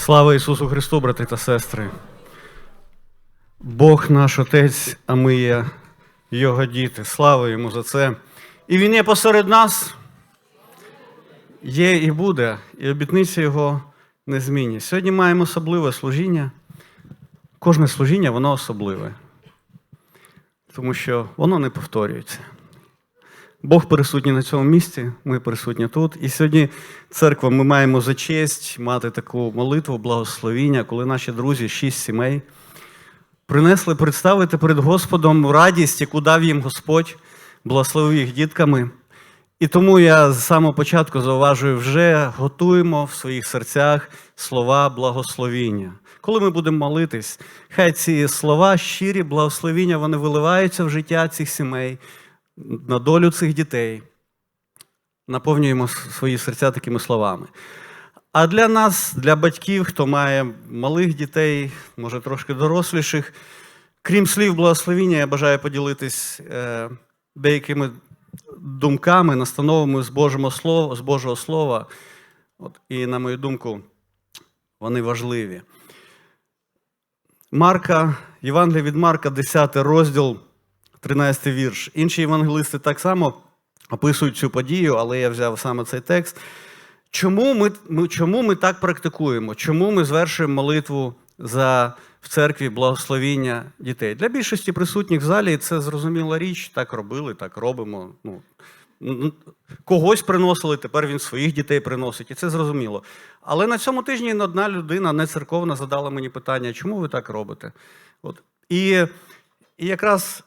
Слава Ісусу Христу, брати та сестри. Бог наш Отець, а ми є Його діти. Слава Йому за це. І Він є посеред нас, є і буде, і обітниця Його не змінить. Сьогодні маємо особливе служіння. Кожне служіння, воно особливе, тому що воно не повторюється. Бог присутній на цьому місці, ми присутні тут. І сьогодні церква ми маємо за честь мати таку молитву, благословіння, коли наші друзі, шість сімей, принесли представити перед Господом радість, яку дав їм Господь, благословив їх дітками. І тому я з самого початку зауважую, вже готуємо в своїх серцях слова благословіння. Коли ми будемо молитись, хай ці слова, щирі благословіння, вони виливаються в життя цих сімей, на долю цих дітей. Наповнюємо свої серця такими словами. А для нас, для батьків, хто має малих дітей, може трошки доросліших, крім слів благословіння, я бажаю поділитись е, деякими думками, настановами з Божого Слова, з Божого Слова. От, і, на мою думку, вони важливі. Марка, Євангелія від Марка, 10 розділ, 13 вірш. Інші євангелисти так само описують цю подію, але я взяв саме цей текст. Чому ми, ми, чому ми так практикуємо? Чому ми звершуємо молитву за в церкві благословіння дітей? Для більшості присутніх в залі це зрозуміла річ, так робили, так робимо. Ну, когось приносили, тепер він своїх дітей приносить, і це зрозуміло. Але на цьому тижні одна людина, не церковна, задала мені питання, чому ви так робите? От. І, і якраз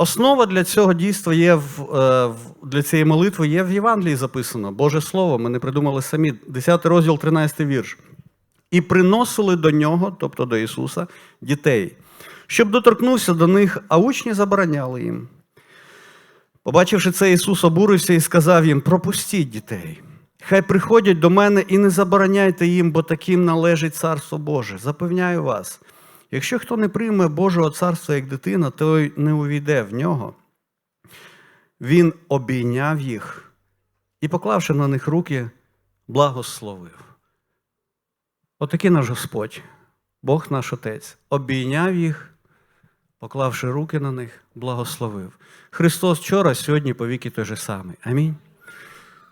Основа для цього дійства є в, е, для цієї молитви є в Євангелії записано. Боже Слово, ми не придумали самі. 10 розділ, 13 вірш. І приносили до нього, тобто до Ісуса, дітей, щоб доторкнувся до них, а учні забороняли їм. Побачивши це, Ісус обурився і сказав їм: пропустіть дітей. Хай приходять до мене і не забороняйте їм, бо таким належить Царство Боже. Запевняю вас. Якщо хто не прийме Божого царства як дитина, той не увійде в нього. Він обійняв їх і, поклавши на них руки, благословив. Отакий наш Господь, Бог наш Отець, обійняв їх, поклавши руки на них, благословив. Христос вчора, сьогодні, повіки той же самий. Амінь.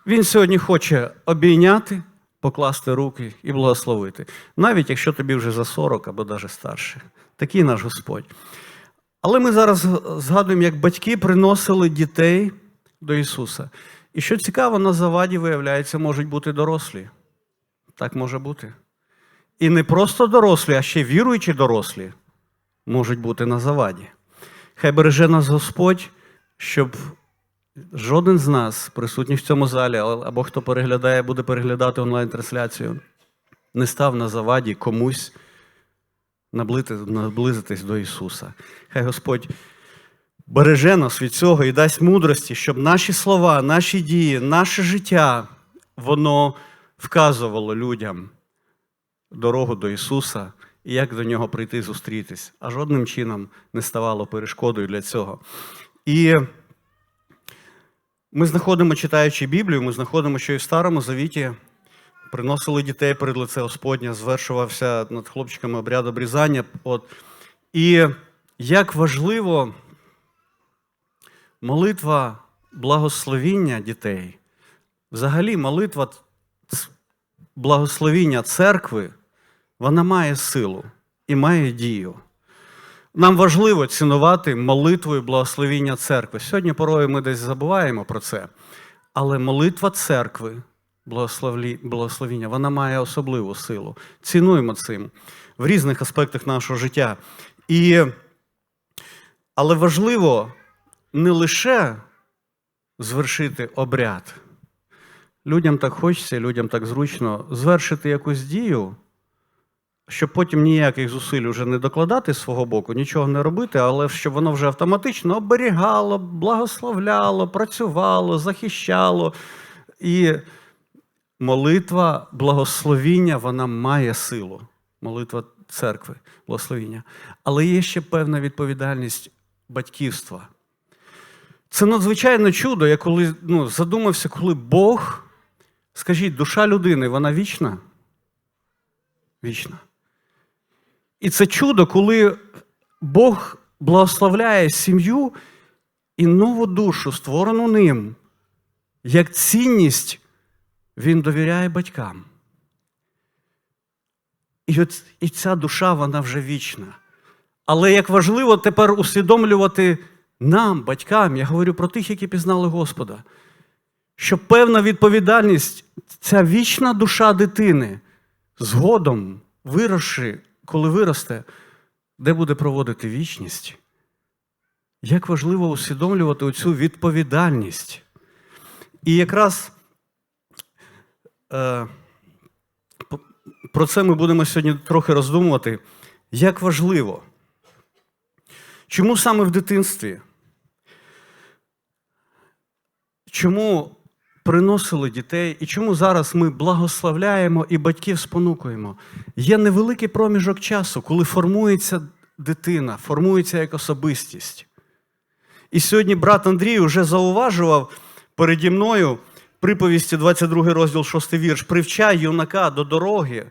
Він сьогодні хоче обійняти, покласти руки і благословити. Навіть якщо тобі вже за 40 або навіть старше. Такий наш Господь. Але ми зараз згадуємо, як батьки приносили дітей до Ісуса. І що цікаво, на заваді, виявляється, можуть бути дорослі. Так може бути. І не просто дорослі, а ще віруючі дорослі можуть бути на заваді. Хай береже нас Господь, щоб жоден з нас, присутніх в цьому залі, або хто переглядає, буде переглядати онлайн-трансляцію, не став на заваді комусь наблизитись до Ісуса. Хай Господь береже нас від цього і дасть мудрості, щоб наші слова, наші дії, наше життя, воно вказувало людям дорогу до Ісуса і як до нього прийти зустрітись, а жодним чином не ставало перешкодою для цього. І ми знаходимо, читаючи Біблію, ми знаходимо, що і в Старому Завіті приносили дітей перед лице Господня, звершувався над хлопчиками обряд обрізання. От. І як важливо молитва благословіння дітей, взагалі молитва благословіння церкви, вона має силу і має дію. Нам важливо цінувати молитву і благословіння церкви. Сьогодні порою ми десь забуваємо про це. Але молитва церкви, благословіння, вона має особливу силу. Цінуємо цим в різних аспектах нашого життя. І, але важливо не лише звершити обряд. Людям так хочеться, людям так зручно звершити якусь дію, щоб потім ніяких зусиль вже не докладати з свого боку, нічого не робити, але щоб воно вже автоматично оберігало, благословляло, працювало, захищало. І молитва благословіння, вона має силу. Молитва церкви, благословіння. Але є ще певна відповідальність батьківства. Це надзвичайно чудо. Я коли ну, задумався, коли Бог, скажіть, душа людини, вона вічна? вічна. І це чудо, коли Бог благословляє сім'ю і нову душу, створену ним, як цінність, він довіряє батькам. І, от, і ця душа, вона вже вічна. Але як важливо тепер усвідомлювати нам, батькам, я говорю про тих, які пізнали Господа, що певна відповідальність, ця вічна душа дитини, згодом, виросши, коли виросте, де буде проводити вічність. Як важливо усвідомлювати оцю відповідальність. І якраз е, про це ми будемо сьогодні трохи роздумувати. Як важливо. Чому саме в дитинстві? Чому приносили дітей і чому зараз ми благословляємо і батьків спонукуємо? Є невеликий проміжок часу, коли формується дитина, формується як особистість. І сьогодні брат Андрій вже зауважував переді мною приповісті 22 розділ 6 вірш. Привчай юнака до дороги.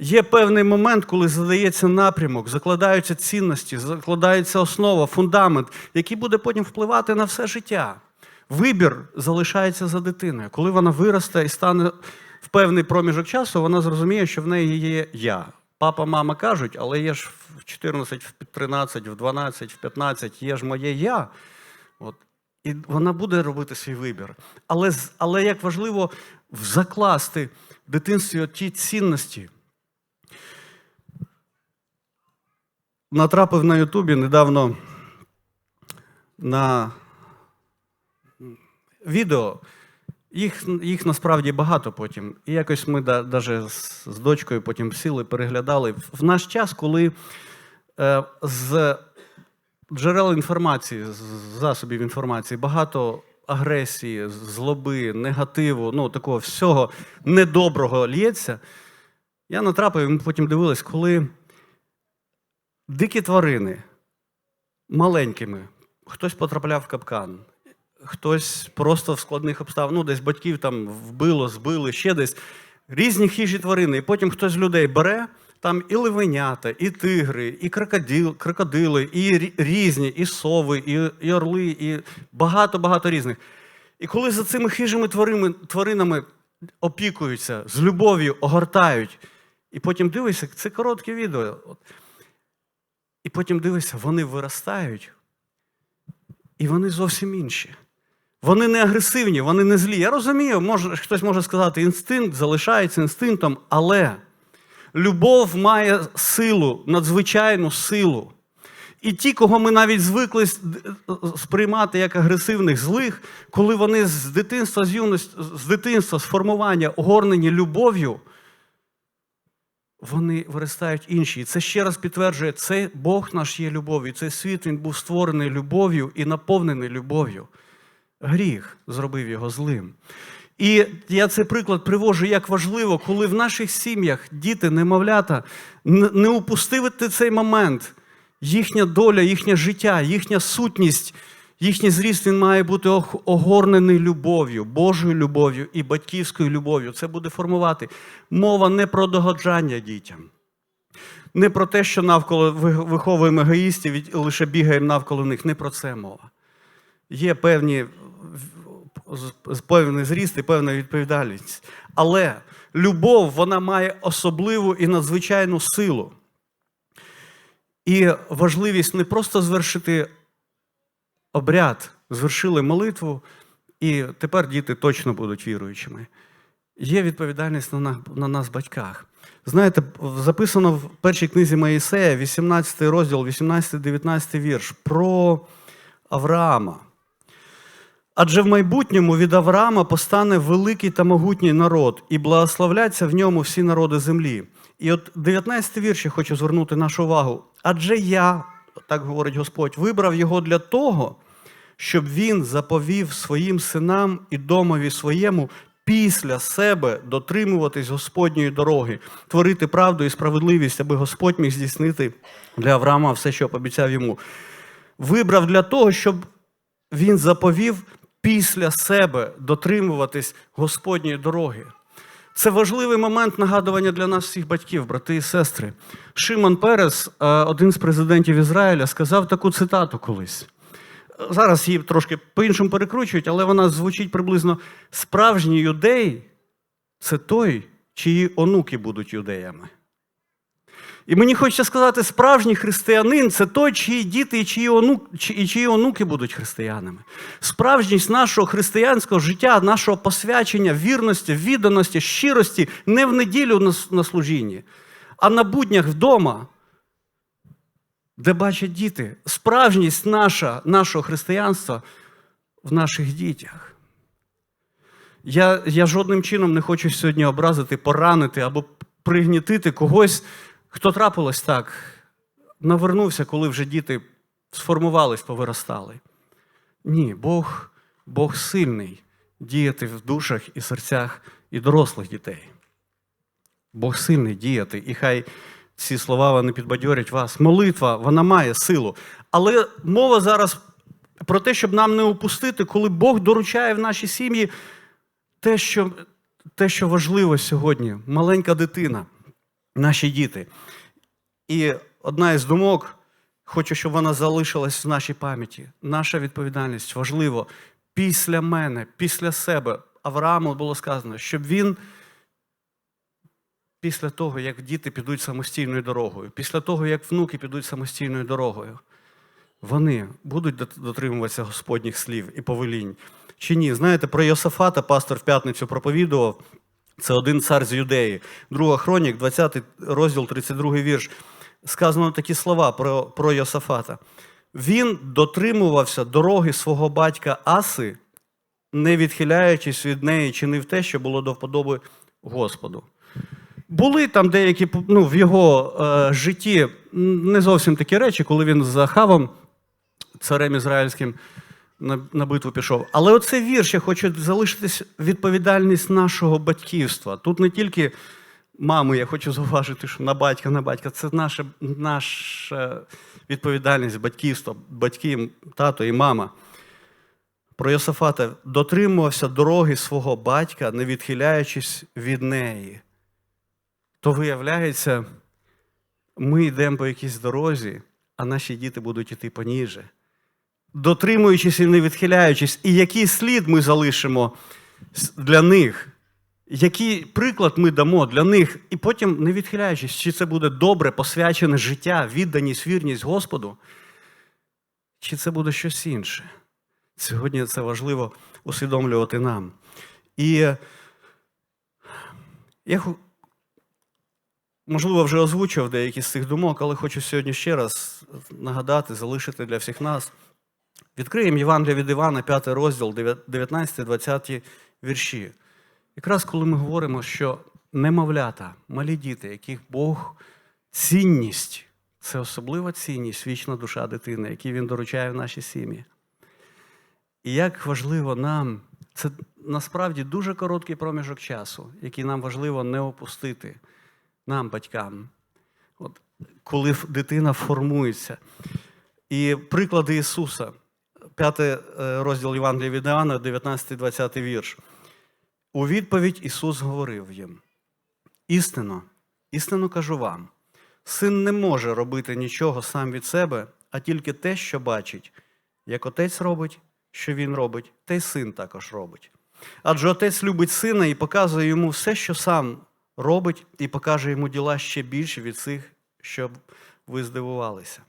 Є певний момент, коли задається напрямок, закладаються цінності, закладається основа, фундамент, який буде потім впливати на все життя. Вибір залишається за дитиною. Коли вона виросте і стане в певний проміжок часу, вона зрозуміє, що в неї є я. Папа, мама кажуть, але є ж в 14, в 13, в 12, в 15, є ж моє я. От. І вона буде робити свій вибір. Але, але як важливо закласти в дитинстві ті цінності. Натрапив на Ютубі недавно на відео. Їх, їх насправді багато потім. І якось ми навіть з, з дочкою потім сіли, переглядали. В наш час, коли е, з джерел інформації, з засобів інформації багато агресії, злоби, негативу, ну такого всього недоброго лється, я натрапив, і ми потім дивились, коли дикі тварини маленькими, хтось потрапляв в капкан, хтось просто в складних обставинах, ну, десь батьків там вбило, збили, ще десь. Різні хижі тварини. І потім хтось з людей бере, там і ливенята, і тигри, і крокодил, крокодили, і різні, і сови, і, і орли, і багато-багато різних. І коли за цими хижими тваринами, тваринами опікуються, з любов'ю огортають, і потім дивишся, це коротке відео. І потім дивишся, вони виростають, і вони зовсім інші. Вони не агресивні, вони не злі. Я розумію, може, хтось може сказати, інстинкт залишається інстинктом, але любов має силу, надзвичайну силу. І ті, кого ми навіть звикли сприймати як агресивних, злих, коли вони з дитинства, з юності, з дитинства, з формування огорнені любов'ю, вони виростають інші. І це ще раз підтверджує, це Бог наш є любов'ю. Цей світ він був створений любов'ю і наповнений любов'ю. Гріх зробив його злим. І я цей приклад привожу, як важливо, коли в наших сім'ях діти, немовлята, не упустити цей момент. Їхня доля, їхнє життя, їхня сутність, їхній зріст він має бути огорнений любов'ю, Божою любов'ю і батьківською любов'ю. Це буде формувати. Мова не про догоджання дітям, не про те, що навколо виховуємо егоїстів і лише бігаємо навколо них. Не про це мова. Є певні певний зріст і певна відповідальність. Але любов вона має особливу і надзвичайну силу. І важливість не просто звершити обряд, звершили молитву, і тепер діти точно будуть віруючими. Є відповідальність на на нас, батьках. Знаєте, записано в першій книзі Моїсея, 18 розділ, 18-19 вірш, про Авраама. Адже в майбутньому від Авраама постане великий та могутній народ, і благословляться в ньому всі народи землі. І от 19 вірш я хочу звернути нашу увагу. Адже я, так говорить Господь, вибрав його для того, щоб він заповів своїм синам і домові своєму після себе дотримуватись Господньої дороги, творити правду і справедливість, аби Господь міг здійснити для Авраама все, що обіцяв йому. Вибрав для того, щоб він заповів після себе дотримуватись Господньої дороги. Це важливий момент нагадування для нас всіх батьків, брати і сестри. Шимон Перес, е, один з президентів Ізраїля, сказав таку цитату колись. Зараз її трошки по-іншому перекручують, але вона звучить приблизно: справжній юдей це той, чиї онуки будуть юдеями. І мені хочеться сказати, справжній християнин це той, чиї діти і чиї, онук, і чиї онуки будуть християнами. Справжність нашого християнського життя, нашого посвячення, вірності, відданості, щирості не в неділю на, на служінні, а на буднях вдома, де бачать діти. Справжність наша, нашого християнства в наших дітях. Я, я жодним чином не хочу сьогодні образити, поранити або пригнітити когось, хто трапилось так, навернувся, коли вже діти сформувались, повиростали. Ні, Бог, Бог сильний діяти в душах і серцях і дорослих дітей. Бог сильний діяти, і хай ці слова вони підбадьорять вас. Молитва, вона має силу. Але мова зараз про те, щоб нам не упустити, коли Бог доручає в нашій сім'ї те, що, те, що важливо сьогодні, маленька дитина, наші діти. І одна із думок, хочу, щоб вона залишилась в нашій пам'яті. Наша відповідальність важливо після мене, після себе. Аврааму було сказано, щоб він після того, як діти підуть самостійною дорогою, після того, як внуки підуть самостійною дорогою, вони будуть дотримуватися Господніх слів і повелінь. Чи ні? Знаєте, про Йосафата пастор в п'ятницю проповідував. Це один цар з юдеї. Друга хронік, 20 розділ, 32 вірш. Сказано такі слова про, про Йосафата. Він дотримувався дороги свого батька Аси, не відхиляючись від неї, чинив те, що було до вподоби Господу. Були там деякі ну, в його е, житті не зовсім такі речі, коли він з Ахавом, царем ізраїльським, на, на битву пішов. Але оцей вірш я хочу залишитись відповідальність нашого батьківства. Тут не тільки мами, я хочу зауважити, що на батька, на батька. Це наша, наша відповідальність батьківства, батьки, тато і мама. Про Йосафата дотримувався дороги свого батька, не відхиляючись від неї. То виявляється, ми йдемо по якійсь дорозі, а наші діти будуть йти поніже. Дотримуючись і не відхиляючись, і який слід ми залишимо для них, який приклад ми дамо для них, і потім не відхиляючись, чи це буде добре, посвячене життя, відданість, вірність Господу, чи це буде щось інше. Сьогодні це важливо усвідомлювати нам. І я можливо, вже озвучив деякі з цих думок, але хочу сьогодні ще раз нагадати, залишити для всіх нас. Відкриємо Євангелія від Івана, 5 розділ, 19-20 вірші. Якраз коли ми говоримо, що немовлята, малі діти, яких Бог цінність, це особлива цінність, вічна душа дитини, які він доручає в наші сім'ї. І як важливо нам, це насправді дуже короткий проміжок часу, який нам важливо не опустити, нам, батькам, От, коли дитина формується. І приклади Ісуса, 5 розділ Євангелія від Іоанна, 19-20 вірш. У відповідь Ісус говорив їм: істинно, істинно кажу вам, син не може робити нічого сам від себе, а тільки те, що бачить. Як отець робить, що він робить, те й син також робить. Адже отець любить сина і показує йому все, що сам робить, і покаже йому діла ще більше від цих, щоб ви здивувалися.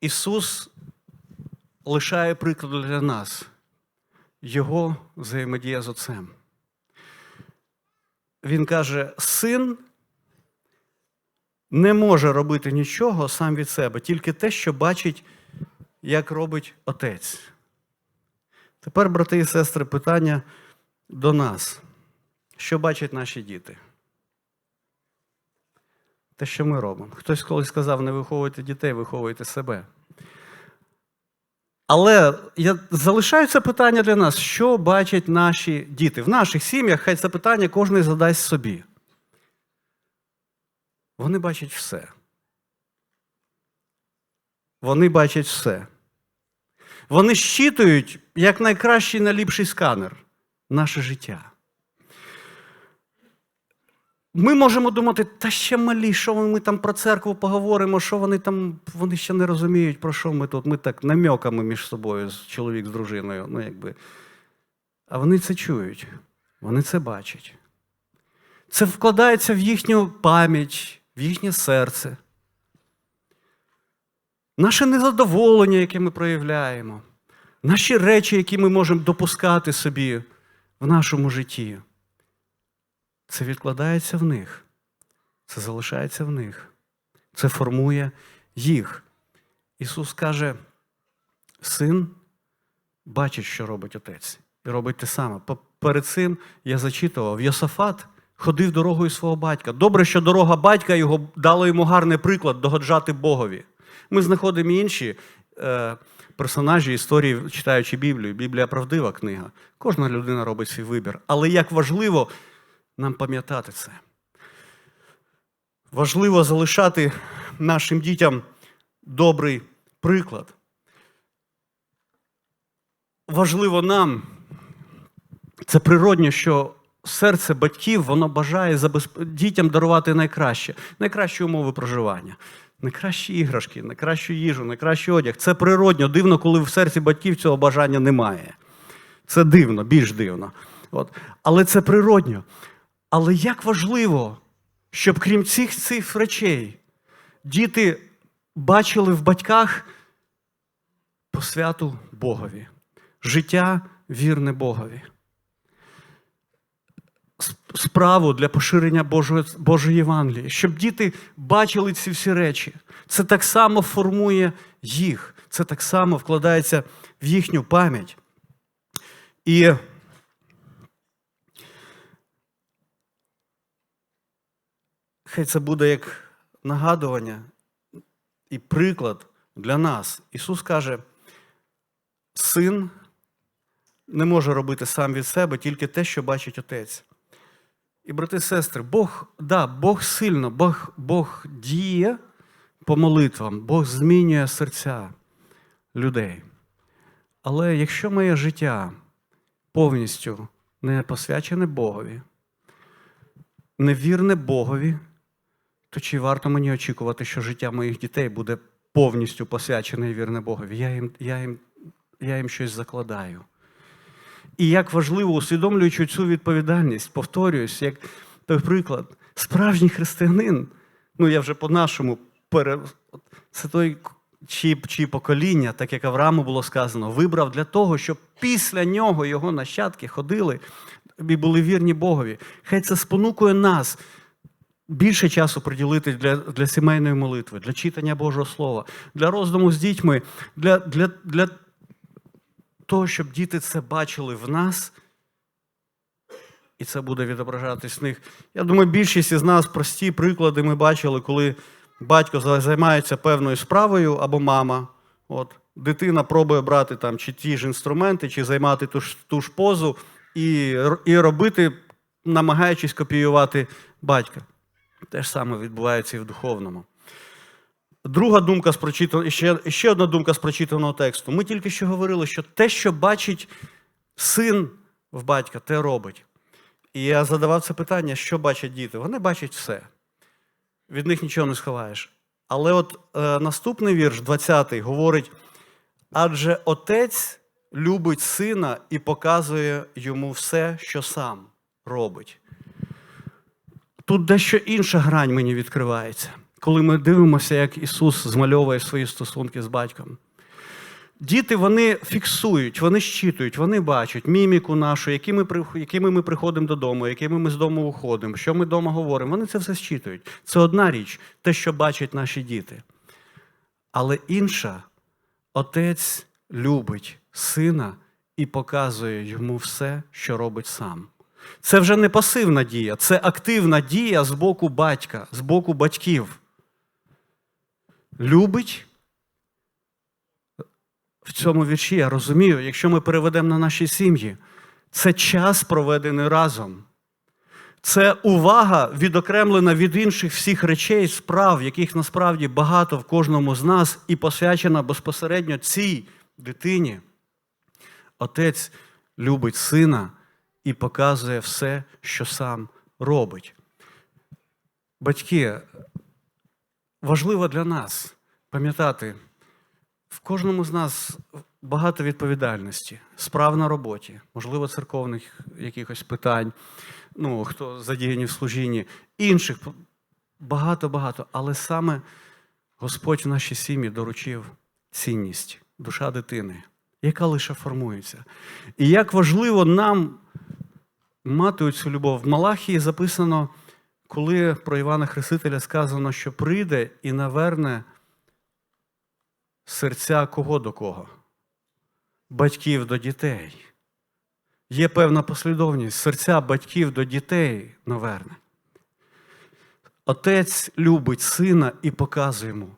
Ісус лишає приклад для нас, Його взаємодія з Отцем. Він каже: син не може робити нічого сам від себе, тільки те, що бачить, як робить отець. Тепер, брати і сестри, питання до нас. Що бачать наші діти? Те, що ми робимо. Хтось колись сказав, не виховуйте дітей, виховуйте себе. Але я залишаю це питання для нас, що бачать наші діти. В наших сім'ях хай це питання кожен задасть собі. Вони бачать все. Вони бачать все. Вони щитують як найкращий найліпший сканер наше життя. Ми можемо думати, та ще малі, що ми там про церкву поговоримо, що вони там, вони ще не розуміють, про що ми тут. Ми так намьоками між собою, чоловік з дружиною. Ну, якби. А вони це чують, вони це бачать. Це вкладається в їхню пам'ять, в їхнє серце. Наше незадоволення, яке ми проявляємо, наші речі, які ми можемо допускати собі в нашому житті. Це відкладається в них. Це залишається в них. Це формує їх. Ісус каже: син бачить, що робить отець, і робить те саме. Перед цим я зачитував, Йосафат ходив дорогою свого батька. Добре, що дорога батька його дала йому гарний приклад догоджати Богові. Ми знаходимо інші е, персонажі історії, читаючи Біблію. Біблія правдива книга. Кожна людина робить свій вибір. Але як важливо нам пам'ятати це. Важливо залишати нашим дітям добрий приклад. Важливо нам, це природньо, що серце батьків воно бажає дітям дарувати найкраще, найкращі умови проживання, найкращі іграшки, найкращу їжу, найкращий одяг. Це природньо, дивно, коли в серці батьків цього бажання немає. Це дивно, більш дивно. От. Але це природньо. Але як важливо, щоб крім цих цих речей, діти бачили в батьках посвяту Богові, життя вірне Богові, справу для поширення Божої, Божої Євангелії, щоб діти бачили ці всі речі. Це так само формує їх, це так само вкладається в їхню пам'ять. І хай це буде як нагадування і приклад для нас. Ісус каже, син не може робити сам від себе тільки те, що бачить Отець. І, брати і сестри, Бог, да, Бог сильно, Бог, Бог діє по молитвам, Бог змінює серця людей. Але якщо моє життя повністю не посвячене Богові, невірне Богові, то чи варто мені очікувати, що життя моїх дітей буде повністю посвячене і вірне Богові? Я їм, я їм, я їм щось закладаю. І як важливо, усвідомлюючи цю відповідальність, повторююсь, як той приклад, справжній християнин, ну я вже по-нашому пере... це той, чиї, чиї покоління, так як Аврааму було сказано, вибрав для того, щоб після нього його нащадки ходили і були вірні Богові. Хай це спонукує нас більше часу приділити для, для сімейної молитви, для читання Божого Слова, для роздуму з дітьми, для, для, для того, щоб діти це бачили в нас, і це буде відображатись в них. Я думаю, більшість із нас прості приклади ми бачили, коли батько займається певною справою або мама. От, дитина пробує брати там чи ті ж інструменти, чи займати ту ж, ту ж позу, і, і робити, намагаючись копіювати батька. Те ж саме відбувається і в духовному. Друга думка з прочитаного, ще, ще одна думка з прочитаного тексту. Ми тільки що говорили, що те, що бачить син в батька, те робить. І я задавав це питання, що бачать діти. Вони бачать все. Від них нічого не сховаєш. Але от е, наступний вірш, 20-й, говорить: адже отець любить сина і показує йому все, що сам робить. Тут дещо інша грань мені відкривається, коли ми дивимося, як Ісус змальовує свої стосунки з батьком. Діти вони фіксують, вони щитують, вони бачать міміку нашу, якими, при- якими ми приходимо додому, якими ми з дому виходимо, що ми вдома говоримо. Вони це все щитують. Це одна річ, те, що бачать наші діти. Але інша, отець любить сина і показує йому все, що робить сам. Це вже не пасивна дія, це активна дія з боку батька, з боку батьків. Любить. В цьому вірші я розумію, якщо ми переведемо на наші сім'ї, це час проведений разом. Це увага відокремлена від інших всіх речей, справ, яких насправді багато в кожному з нас, і посвячена безпосередньо цій дитині. Отець любить сина і показує все, що сам робить. Батьки, важливо для нас пам'ятати, в кожному з нас багато відповідальності, справ на роботі, можливо, церковних якихось питань, ну, хто задіяні в служінні, інших багато-багато. Але саме Господь в нашій сім'ї доручив цінність, душа дитини, яка лише формується. І як важливо нам мати цю любов. В Малахії записано, коли про Івана Хрестителя сказано, що прийде і наверне серця кого до кого? Батьків до дітей. Є певна послідовність серця батьків до дітей наверне. Отець любить сина і показує йому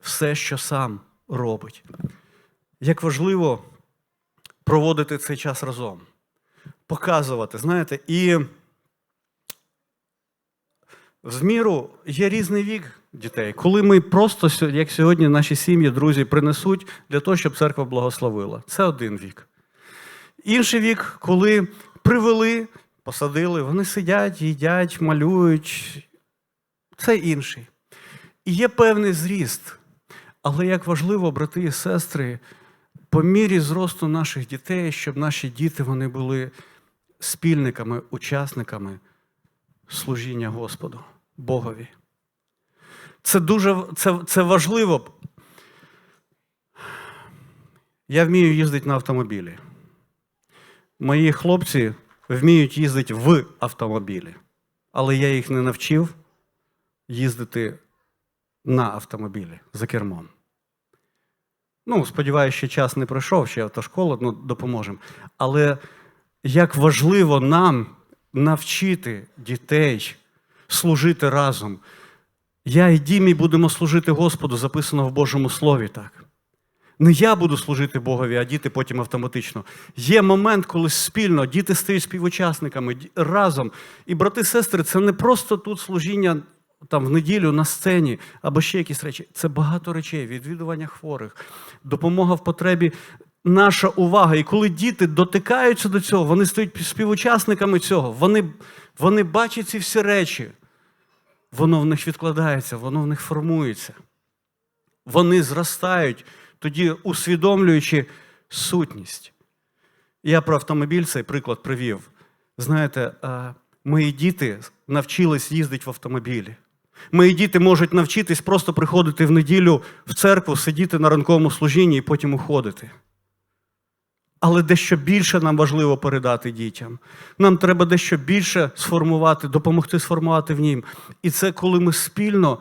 все, що сам робить. Як важливо проводити цей час разом, показувати, знаєте, і в міру є різний вік дітей, коли ми просто, як сьогодні, наші сім'ї, друзі, принесуть для того, щоб церква благословила. Це один вік. Інший вік, коли привели, посадили, вони сидять, їдять, малюють. Це інший. І є певний зріст. Але як важливо, брати і сестри, по мірі зросту наших дітей, щоб наші діти вони були спільниками, учасниками служіння Господу, Богові. Це дуже це, це важливо. Я вмію їздити на автомобілі. Мої хлопці вміють їздити в автомобілі, але я їх не навчив їздити на автомобілі за кермом. Ну, сподіваюся, ще час не пройшов, ще автошкола, ну, допоможемо. Але як важливо нам навчити дітей служити разом. Я і Дімі будемо служити Господу, записано в Божому Слові так. Не я буду служити Богові, а діти потім автоматично. Є момент, коли спільно діти стають співучасниками разом. І брати, сестри, це не просто тут служіння там в неділю на сцені або ще якісь речі. Це багато речей, відвідування хворих, допомога в потребі, наша увага. І коли діти дотикаються до цього, вони стають співучасниками цього. Вони, вони бачать ці всі речі. Воно в них відкладається, воно в них формується. Вони зростають, тоді усвідомлюючи сутність. Я про автомобіль цей приклад привів. Знаєте, мої діти навчились їздити в автомобілі. Мої діти можуть навчитись просто приходити в неділю в церкву, сидіти на ранковому служінні і потім уходити. Але дещо більше нам важливо передати дітям. Нам треба дещо більше сформувати, допомогти сформувати в нім. І це коли ми спільно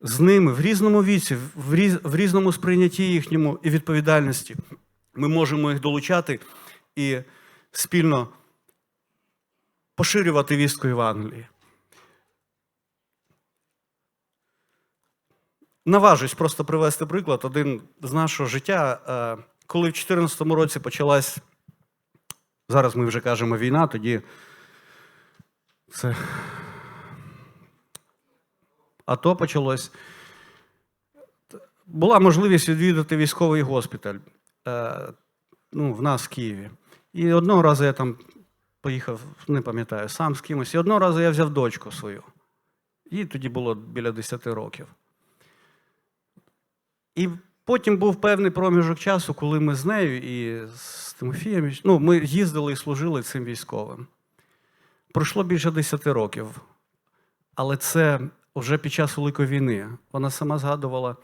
з ними в різному віці, в, різ, в різному сприйнятті їхньому і відповідальності, ми можемо їх долучати і спільно поширювати вістку Євангелії. Наважусь просто привести приклад. Один з нашого життя, е, коли в 2014 році почалась, зараз ми вже кажемо війна, тоді це АТО почалось. Була можливість відвідати військовий госпіталь е, ну, в нас в Києві. І одного разу я там поїхав, не пам'ятаю, сам з кимось. І одного разу я взяв дочку свою. Їй тоді було біля 10 років. І потім був певний проміжок часу, коли ми з нею і з Тимофієм, ну, ми їздили і служили цим військовим. Пройшло більше 10 років. Але це вже під час Великої війни. Вона сама згадувала,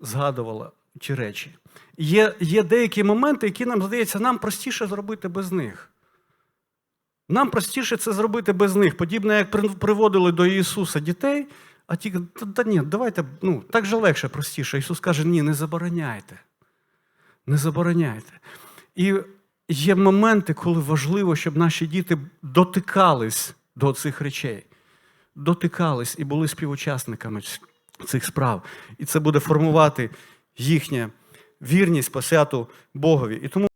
згадувала ті речі. Є, є деякі моменти, які нам здається, нам простіше зробити без них. Нам простіше це зробити без них. Подібно, як при- приводили до Ісуса дітей, а ті та, та ні, давайте, ну, так же легше, простіше. Ісус каже, ні, не забороняйте. Не забороняйте. І є моменти, коли важливо, щоб наші діти дотикались до цих речей. Дотикались і були співучасниками цих справ. І це буде формувати їхню вірність, посвяту Богові. І тому